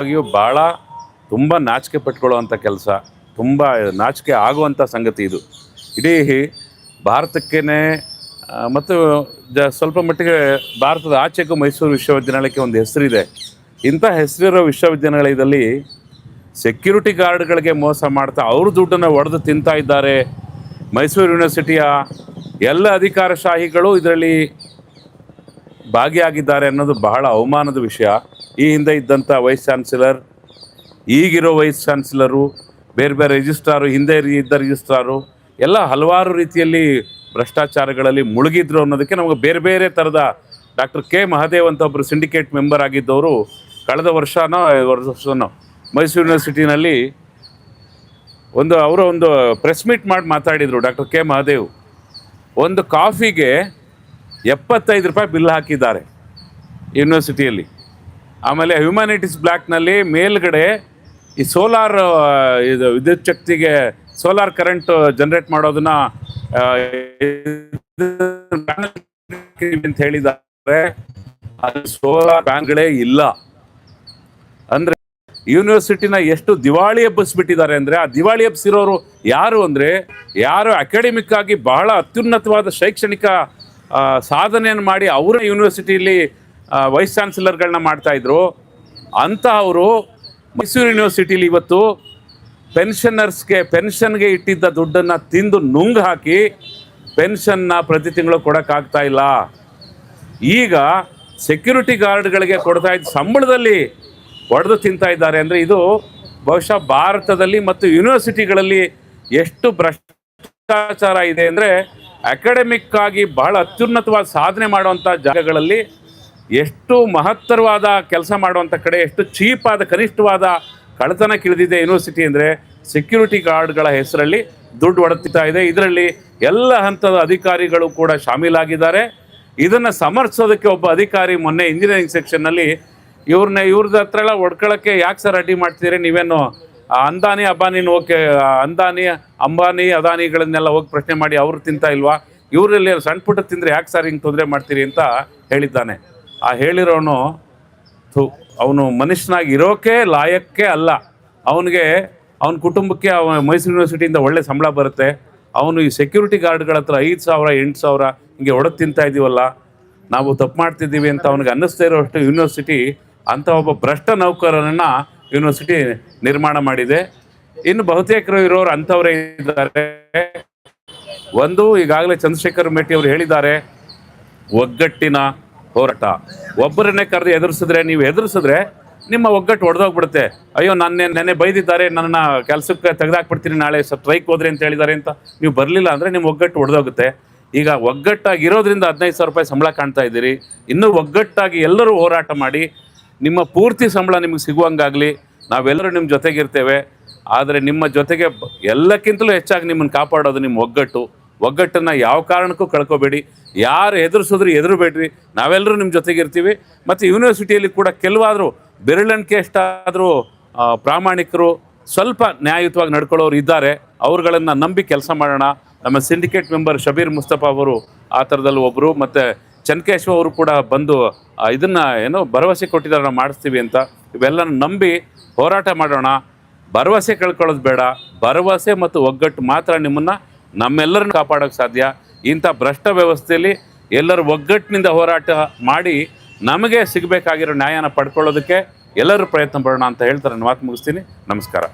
ನಿಜವಾಗಿಯೂ ಭಾಳ ತುಂಬ ನಾಚಿಕೆ ಪಟ್ಕೊಳ್ಳುವಂಥ ಕೆಲಸ, ತುಂಬ ನಾಚಿಕೆ ಆಗುವಂಥ ಸಂಗತಿ ಇದು. ಇಡೀ ಭಾರತಕ್ಕೇ ಮತ್ತು ಜ, ಸ್ವಲ್ಪ ಮಟ್ಟಿಗೆ ಭಾರತದ ಆಚೆಗೂ ಮೈಸೂರು ವಿಶ್ವವಿದ್ಯಾನಿಲಯಕ್ಕೆ ಒಂದು ಹೆಸರಿದೆ. ಇಂಥ ಹೆಸರಿರೋ ವಿಶ್ವವಿದ್ಯಾನಿಲಯದಲ್ಲಿ ಸೆಕ್ಯೂರಿಟಿ ಗಾರ್ಡ್ಗಳಿಗೆ ಮೋಸ ಮಾಡ್ತಾ ಅವ್ರ ದುಡ್ಡನ್ನು ಒಡೆದು ತಿಂತಾ ಇದ್ದಾರೆ. ಮೈಸೂರು ಯೂನಿವರ್ಸಿಟಿಯ ಎಲ್ಲ ಅಧಿಕಾರಶಾಹಿಗಳು ಇದರಲ್ಲಿ ಭಾಗಿಯಾಗಿದ್ದಾರೆ ಅನ್ನೋದು ಬಹಳ ಅವಮಾನದ ವಿಷಯ. ಈ ಹಿಂದೆ ಇದ್ದಂಥ ವೈಸ್ ಚಾನ್ಸಲರ್, ಈಗಿರೋ ವೈಸ್ ಚಾನ್ಸಲರು, ಬೇರೆ ಬೇರೆ ರಿಜಿಸ್ಟ್ರಾರು, ಹಿಂದೆ ಇದ್ದ ರಿಜಿಸ್ಟ್ರಾರು, ಎಲ್ಲ ಹಲವಾರು ರೀತಿಯಲ್ಲಿ ಭ್ರಷ್ಟಾಚಾರಗಳಲ್ಲಿ ಮುಳುಗಿದ್ರು ಅನ್ನೋದಕ್ಕೆ ನಮಗೆ ಬೇರೆ ಬೇರೆ ಥರದ ಡಾಕ್ಟರ್ ಕೆ ಮಹದೇವ್ ಅಂತ ಒಬ್ಬರು ಸಿಂಡಿಕೇಟ್ ಮೆಂಬರ್ ಆಗಿದ್ದವರು ಕಳೆದ ವರ್ಷನೋ ವರ್ಷನೋ, ಮೈಸೂರು ಯೂನಿವರ್ಸಿಟಿನಲ್ಲಿ ಒಂದು, ಅವರು ಒಂದು ಪ್ರೆಸ್ ಮೀಟ್ ಮಾಡಿ ಮಾತಾಡಿದರು ಡಾಕ್ಟರ್ ಕೆ ಮಹಾದೇವ್. ಒಂದು ಕಾಫಿಗೆ ಎಪ್ಪತ್ತೈದು ರೂಪಾಯಿ ಬಿಲ್ ಹಾಕಿದ್ದಾರೆ ಯೂನಿವರ್ಸಿಟಿಯಲ್ಲಿ. ಆಮೇಲೆ ಹ್ಯುಮ್ಯಾನಿಟೀಸ್ ಬ್ಲಾಕ್ನಲ್ಲಿ ಮೇಲ್ಗಡೆ ಈ ಸೋಲಾರ್ ಇದು ವಿದ್ಯುತ್ ಶಕ್ತಿಗೆ ಸೋಲಾರ್ ಕರೆಂಟ್ ಜನರೇಟ್ ಮಾಡೋದನ್ನ ಅಂತ ಹೇಳಿದ್ದಾರೆ. ಅದು ಸೋಲಾರ್ ಬ್ಯಾನ್ಗಳೇ ಇಲ್ಲ. ಅಂದ್ರೆ ಯೂನಿವರ್ಸಿಟಿನ ಎಷ್ಟು ದಿವಾಳಿ ಎಬ್ಬಿಸ್ಬಿಟ್ಟಿದ್ದಾರೆ ಅಂದ್ರೆ ಆ ದಿವಾಳಿ ಎಬ್ಬಿಸಿರೋರು ಯಾರು ಅಂದ್ರೆ ಯಾರು ಅಕಾಡೆಮಿಕ್ ಆಗಿ ಬಹಳ ಅತ್ಯುನ್ನತವಾದ ಶೈಕ್ಷಣಿಕ ಸಾಧನೆಯನ್ನು ಮಾಡಿ ಅವರ ಯೂನಿವರ್ಸಿಟಿಯಲ್ಲಿ ವೈಸ್ ಚಾನ್ಸಲರ್ಗಳನ್ನ ಮಾಡ್ತಾ ಇದ್ರು. ಅಂತಹವರು ಮೈಸೂರು ಯೂನಿವರ್ಸಿಟಿಲಿ ಇವತ್ತು ಪೆನ್ಷನರ್ಸ್ಗೆ, ಪೆನ್ಷನ್ಗೆ ಇಟ್ಟಿದ್ದ ದುಡ್ಡನ್ನು ತಿಂದು ನುಂಗ್ ಹಾಕಿ ಪೆನ್ಷನ್ನ ಪ್ರತಿ ತಿಂಗಳು ಕೊಡೋಕ್ಕಾಗ್ತಾ ಇಲ್ಲ. ಈಗ ಸೆಕ್ಯೂರಿಟಿ ಗಾರ್ಡ್ಗಳಿಗೆ ಕೊಡ್ತಾ ಇದ್ದ ಸಂಬಳದಲ್ಲಿ ಒಡೆದು ತಿಂತಾ ಇದ್ದಾರೆ. ಅಂದರೆ ಇದು ಬಹುಶಃ ಭಾರತದಲ್ಲಿ ಮತ್ತು ಯೂನಿವರ್ಸಿಟಿಗಳಲ್ಲಿ ಎಷ್ಟು ಭ್ರಷ್ಟಾಚಾರ ಇದೆ ಅಂದರೆ ಅಕಾಡೆಮಿಕ್ಕಾಗಿ ಬಹಳ ಅತ್ಯುನ್ನತವಾದ ಸಾಧನೆ ಮಾಡುವಂಥ ಜಾಗಗಳಲ್ಲಿ ಎಷ್ಟು ಮಹತ್ತರವಾದ ಕೆಲಸ ಮಾಡುವಂಥ ಕಡೆ, ಎಷ್ಟು ಚೀಪಾದ ಕನಿಷ್ಠವಾದ ಕಳ್ಳತನ ಕಿಳಿದಿದೆ ಯೂನಿವರ್ಸಿಟಿ ಅಂದರೆ ಸೆಕ್ಯೂರಿಟಿ ಗಾರ್ಡ್ಗಳ ಹೆಸರಲ್ಲಿ ದುಡ್ಡು ಒಡತಿತಾ ಇದೆ. ಇದರಲ್ಲಿ ಎಲ್ಲ ಹಂತದ ಅಧಿಕಾರಿಗಳು ಕೂಡ ಶಾಮೀಲಾಗಿದ್ದಾರೆ. ಇದನ್ನು ಸಮರ್ಥಿಸೋದಕ್ಕೆ ಒಬ್ಬ ಅಧಿಕಾರಿ ಮೊನ್ನೆ ಇಂಜಿನಿಯರಿಂಗ್ ಸೆಕ್ಷನ್ನಲ್ಲಿ ಇವ್ರನ್ನ ಇವ್ರದ ಹತ್ರ ಎಲ್ಲ ಒಡ್ಕೊಳ್ಳೋಕ್ಕೆ ಯಾಕೆ ಸರ್ ಅಡ್ಡಿ ಮಾಡ್ತೀರಿ ನೀವೇನು ಅಂದಾನಿ ಅಬಾನಿನ ಓಕೆ ಅಂದಾನಿ, ಅಂಬಾನಿ, ಅದಾನಿಗಳನ್ನೆಲ್ಲ ಹೋಗಿ ಪ್ರಶ್ನೆ ಮಾಡಿ ಅವ್ರು ತಿಂತಾ ಇಲ್ವಾ? ಇವರಲ್ಲಿ ಸಣ್ಣ ಪುಟ್ಟ ತಿಂದರೆ ಯಾಕೆ ಸರ್ ಹಿಂಗೆ ತೊಂದರೆ ಮಾಡ್ತೀರಿ ಅಂತ ಹೇಳಿದ್ದಾನೆ. ಆ ಹೇಳಿರೋನು ಅವನು ಮನುಷ್ಯನಾಗಿ ಇರೋಕೆ ಲಾಯಕ್ಕೆ ಅಲ್ಲ. ಅವನಿಗೆ, ಅವನ ಕುಟುಂಬಕ್ಕೆ, ಅವ ಮೈಸೂರು ಯೂನಿವರ್ಸಿಟಿಯಿಂದ ಒಳ್ಳೆ ಸಂಬಳ ಬರುತ್ತೆ. ಅವನು ಈ ಸೆಕ್ಯೂರಿಟಿ ಗಾರ್ಡ್ಗಳ ಹತ್ರ ಐದು ಸಾವಿರ, ಎಂಟು ಸಾವಿರ ಹಿಂಗೆ ಹೊಡೆದು ತಿಂತಾ ಇದ್ದೀವಲ್ಲ ನಾವು ತಪ್ಪು ಮಾಡ್ತಿದ್ದೀವಿ ಅಂತ ಅವನಿಗೆ ಅನ್ನಿಸ್ತಾ ಇರೋಷ್ಟು ಯೂನಿವರ್ಸಿಟಿ ಅಂಥ ಒಬ್ಬ ಭ್ರಷ್ಟ ನೌಕರನನ್ನು ಯೂನಿವರ್ಸಿಟಿ ನಿರ್ಮಾಣ ಮಾಡಿದೆ. ಇನ್ನು ಬಹುತೇಕರು ಇರೋರು ಅಂಥವರೇ ಇದ್ದಾರೆ. ಒಂದು ಈಗಾಗಲೇ ಚಂದ್ರಶೇಖರ್ ಮೇಟಿ ಅವರು ಹೇಳಿದ್ದಾರೆ, ಒಗ್ಗಟ್ಟಿನ ಹೋರಾಟ. ಒಬ್ಬರನ್ನೇ ಕರೆದು ಎದುರಿಸಿದ್ರೆ ನೀವು ಎದುರಿಸಿದ್ರೆ ನಿಮ್ಮ ಒಗ್ಗಟ್ಟು ಒಡೆದೋಗ್ಬಿಡುತ್ತೆ. ಅಯ್ಯೋ ನನ್ನ ನೆನ್ನೆ ಬೈದಿದ್ದಾರೆ ನನ್ನ ಕೆಲಸಕ್ಕೆ ತೆಗೆದಾಕ್ಬಿಡ್ತೀನಿ, ನಾಳೆ ಸ್ಟ್ರೈಕ್ ಹೋದ್ರೆ ಅಂತ ಹೇಳಿದ್ದಾರೆ ಅಂತ ನೀವು ಬರಲಿಲ್ಲ ಅಂದರೆ ನಿಮ್ಮ ಒಗ್ಗಟ್ಟು ಒಡೆದೋಗುತ್ತೆ. ಈಗ ಒಗ್ಗಟ್ಟಾಗಿರೋದ್ರಿಂದ ಹದಿನೈದು ಸಾವಿರ ರೂಪಾಯಿ ಸಂಬಳ ಕಾಣ್ತಾ ಇದ್ದೀರಿ. ಇನ್ನೂ ಒಗ್ಗಟ್ಟಾಗಿ ಎಲ್ಲರೂ ಹೋರಾಟ ಮಾಡಿ, ನಿಮ್ಮ ಪೂರ್ತಿ ಸಂಬಳ ನಿಮಗೆ ಸಿಗುವಂಗಾಗಲಿ. ನಾವೆಲ್ಲರೂ ನಿಮ್ಮ ಜೊತೆಗಿರ್ತೇವೆ. ಆದರೆ ನಿಮ್ಮ ಜೊತೆಗೆ ಎಲ್ಲಕ್ಕಿಂತಲೂ ಹೆಚ್ಚಾಗಿ ನಿಮ್ಮನ್ನು ಕಾಪಾಡೋದು ನಿಮ್ಮ ಒಗ್ಗಟ್ಟು. ಒಗ್ಗಟ್ಟನ್ನು ಯಾವ ಕಾರಣಕ್ಕೂ ಕಳ್ಕೊಬೇಡಿ. ಯಾರು ಎದುರಿಸಿದ್ರು ಎದುರುಬೇಡ್ರಿ. ನಾವೆಲ್ಲರೂ ನಿಮ್ಮ ಜೊತೆಗಿರ್ತೀವಿ ಮತ್ತು ಯೂನಿವರ್ಸಿಟಿಯಲ್ಲಿ ಕೂಡ ಕೆಲವಾದರೂ ಬೆರಳಣಿಕೆ ಎಷ್ಟಾದರೂ ಪ್ರಾಮಾಣಿಕರು ಸ್ವಲ್ಪ ನ್ಯಾಯಯುತವಾಗಿ ನಡ್ಕೊಳ್ಳೋರು ಇದ್ದಾರೆ. ಅವ್ರುಗಳನ್ನು ನಂಬಿ ಕೆಲಸ ಮಾಡೋಣ. ನಮ್ಮ ಸಿಂಡಿಕೇಟ್ ಮೆಂಬರ್ ಶಬೀರ್ ಮುಸ್ತಫಾ ಅವರು ಆ ಥರದಲ್ಲಿ ಒಬ್ಬರು ಮತ್ತು ಚನ್ಕೇಶ್ವ ಅವರು ಕೂಡ ಬಂದು ಇದನ್ನ ಏನೋ ಭರವಸೆ ಕೊಟ್ಟಿದ್ದಾರೆ, ನಾವು ಮಾಡಿಸ್ತೀವಿ ಅಂತ. ಇವೆಲ್ಲ ನಂಬಿ ಹೋರಾಟ ಮಾಡೋಣ. ಭರವಸೆ ಕಳ್ಕೊಳ್ಳೋದು ಬೇಡ. ಭರವಸೆ ಮತ್ತು ಒಗ್ಗಟ್ಟು ಮಾತ್ರ ನಿಮ್ಮನ್ನು ನಮ್ಮೆಲ್ಲರನ್ನು ಕಾಪಾಡೋಕ್ಕೆ ಸಾಧ್ಯ? ಇಂಥ ಭ್ರಷ್ಟ ವ್ಯವಸ್ಥೆಯಲ್ಲಿ ಎಲ್ಲರೂ ಒಗ್ಗಟ್ಟಿನಿಂದ ಹೋರಾಟ ಮಾಡಿ ನಮಗೆ ಸಿಗಬೇಕಾಗಿರೋ ನ್ಯಾಯನ ಪಡ್ಕೊಳ್ಳೋದಕ್ಕೆ ಎಲ್ಲರೂ ಪ್ರಯತ್ನ ಪಡೋಣ ಅಂತ ಹೇಳ್ತಾರೆ. ನಾನು ಮಾತು ಮುಗಿಸ್ತೀನಿ. ನಮಸ್ಕಾರ.